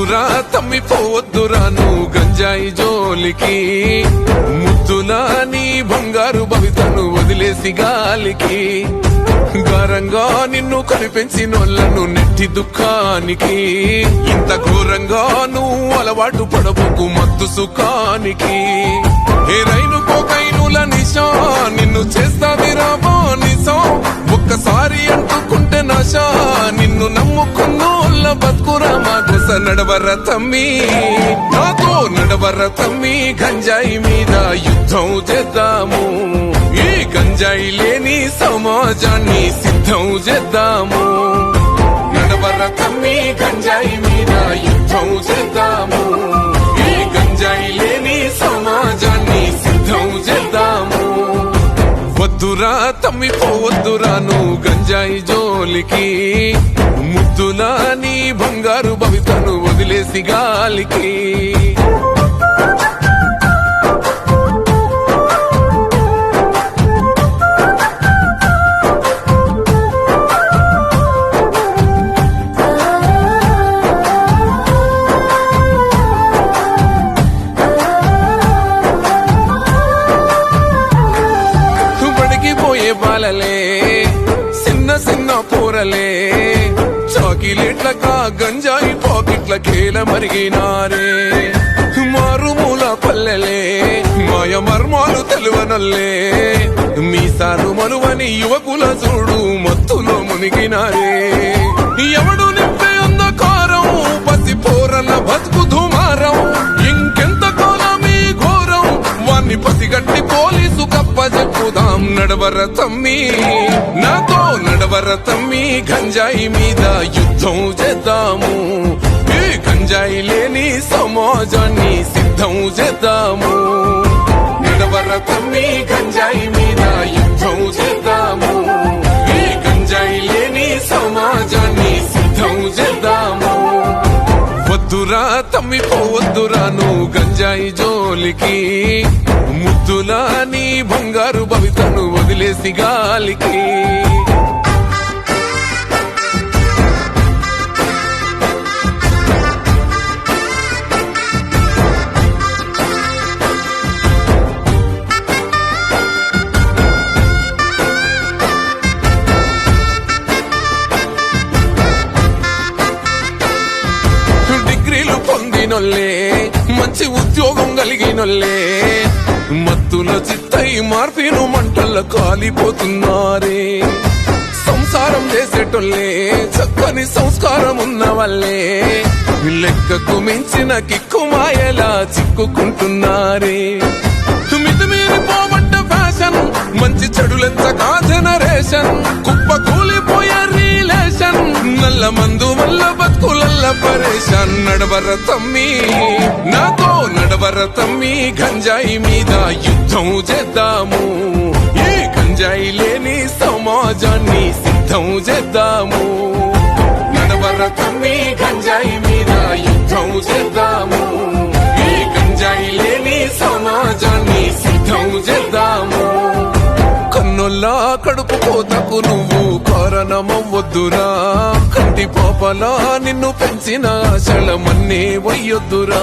వద్దురా తమ్మి పోవద్దురా నువ్వు గంజాయి జోలికి. ముద్దులా నీ బంగారు భవితను వదిలేసి గాలికి. ఘోరంగా నిన్ను కనిపెంచినోళ్ళను నెట్టి దుఃఖానికి. ఇంత ఘోరంగా నువ్వు అలవాటు పడబోకు మత్తు సుఖానికి. ఏ రైలు పోకైనుల నిశా నిన్ను చేస్తాది రాబో నిశం. మా నడవర తమ్మి నాతో నడవర తమ్మి గంజాయి మీద యుద్ధం చేద్దాము. ఈ గంజాయి లేని సమాజాన్ని సిద్ధం చేద్దాము. నడవర తమ్మి గంజాయి మీద యుద్ధం చేద్దాము. ఈ గంజాయి లేని సమాజాన్ని తమ్మి పోవద్దురా నువ్వు గంజాయి జోలికి. ముద్దులా నీ బంగారు భవితను వదిలేసి గాలికి. బాలలే చిన్న చిన్న పూరలే చాకిలేట్లకా గంజాయి పాకెట్ల కేల మరిగినారే. మారుమూల పల్లెలే మాయ మర్మాలు తెలువనల్లే. మీసాలు మనువని యువకుల చూడు మత్తులో మునిగినారే. ఎవడు నింపే అంధకారం పసి పోరల బతుకు ధుమారం. నడవర తమ్మి నాతో నడవర తమ్మి గంజాయి మీద యుద్ధం చేద్దాము. గంజాయి లేని సమాజాన్ని సిద్ధం చేద్దాము. వద్దురా తమ్మి పోవద్దురా నువ్వు గంజాయి జోలికి. ముద్దులా నీ బంగారు భవితను వదిలేసి గాలికి. కలిగినొల్లే. మంచి ఉద్యోగం కలిగినొల్లే. మత్తుల చిత్తై మార్పిను మంటల్లో కాలిపోతున్నారే. సంసారం చేసేటోళ్ళే చక్కని సంస్కారం ఉన్న వల్లే లెక్కకు మించిన కిక్కు మాయలా చిక్కుకుంటున్నారే. మితిమీరిపోబడ్డ ఫ్యాషన్ మంచి చెడులెంతగా జనరేషన్ కుప్ప కూలి బతుకులల్ల నడవర తమ్మి. నాతో నడవర తమ్మి గంజాయి మీద యుద్ధం చేద్దాము. ఈ గంజాయి లేని సమాజాన్ని సిద్ధం చేద్దాము. నడవర తమ్మి గంజాయి మీద యుద్ధం చేద్దాము. ఈ గంజాయి లేని సమాజాన్ని సిద్ధం చేద్దాము. కన్నుల్లా కడుపు కోతకు నువ్వు కారణమవ్వద్దురా. కంటి పాపలా నిన్ను పెంచిన ఆశలమన్నీ వయ్యొద్దురా.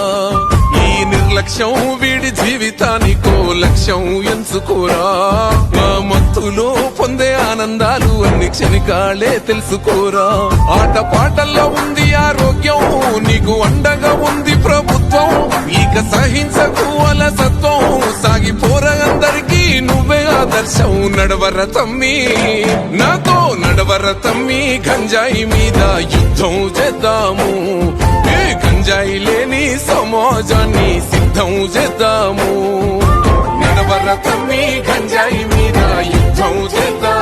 ఈ నిర్లక్ష్యం వీడి జీవితానికో లక్ష్యం ఎంచుకోరా. మా మత్తులో పొందే ఆనందాలు అన్ని క్షణికాలే తెలుసుకోరా. ఆట పాటల్లో ఉంది ఆరోగ్యం నీకు అండగా ఉంది ప్రభుత్వం. ఇక సహించకు అలసత్వం సాగిపోరా అందరికీ నువ్వే ఆదర్శం నడవర తమ్మి. నాతో నడవర తమ్మి గంజాయి మీద యుద్ధం చేద్దాము. ఏ గంజాయి లేని సమాజాన్ని సిద్ధం చేద్దాము. నడవర తమ్మి గంజాయి మీద యుద్ధం చేద్దాము.